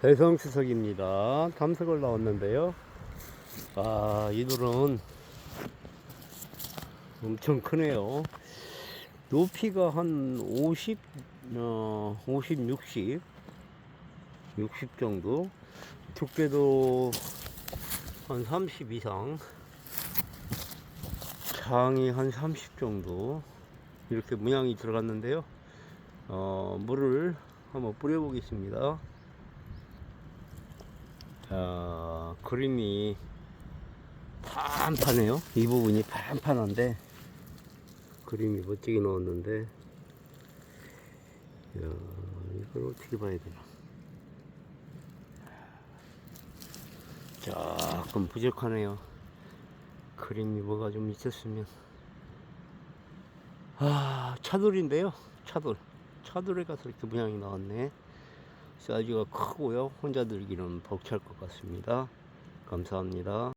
대성수석입니다. 탐색을 나왔는데요. 아, 이 돌은 엄청 크네요. 높이가 한 50, 어, 50, 60, 60 정도. 두께도 한 30 이상. 장이 한 30 정도. 이렇게 문양이 들어갔는데요. 어, 물을 한번 뿌려보겠습니다. 자, 그림이 판판해요. 이 부분이 판판한데 그림이 멋지게 나왔는데 야, 이걸 어떻게 봐야 되나? 조금 부족하네요. 그림이 뭐가 좀 있었으면 아 차돌인데요. 차돌 차돌에 가서 이렇게 모양이 나왔네. 사이즈가 크고요. 혼자 들기는 벅찰 것 같습니다. 감사합니다.